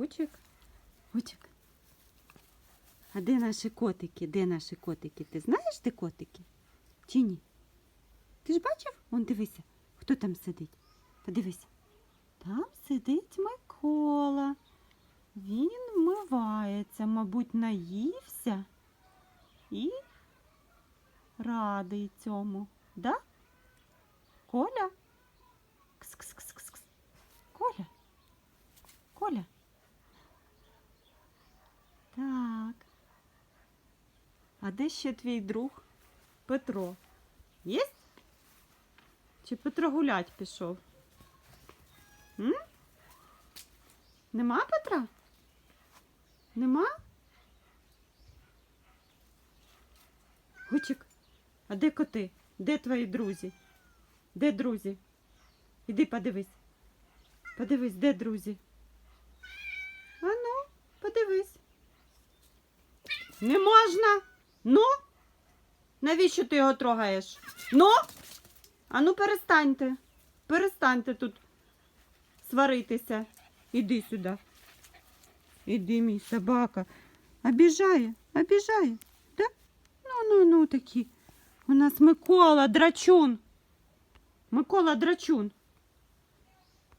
Гучик. Гучик. А де наші котики? Де наші котики? Ти знаєш, де котики? Чи ні? Ти ж бачив? Вон дивися, хто там сидить. Подивися. Там сидить Микола. Він вмивається, мабуть, наївся і радий цьому. Да? Коля? Кс-кс-кс-кс. Коля? Коля? А де ще твій друг Петро? Є? Чи Петро гулять пішов? М? Нема Петра? Нема? Гучик, а де коти? Де твої друзі? Де друзі? Іди подивись. Подивись, де друзі? А ну, подивись. Не можна. Ну? Навіщо ти його трогаєш? Ну? А ну перестаньте. Перестаньте тут сваритися. Іди сюди. Іди, мій собака. Обіжає, обіжає. Да? Ну, ну, ну такі. У нас Микола драчун. Микола драчун.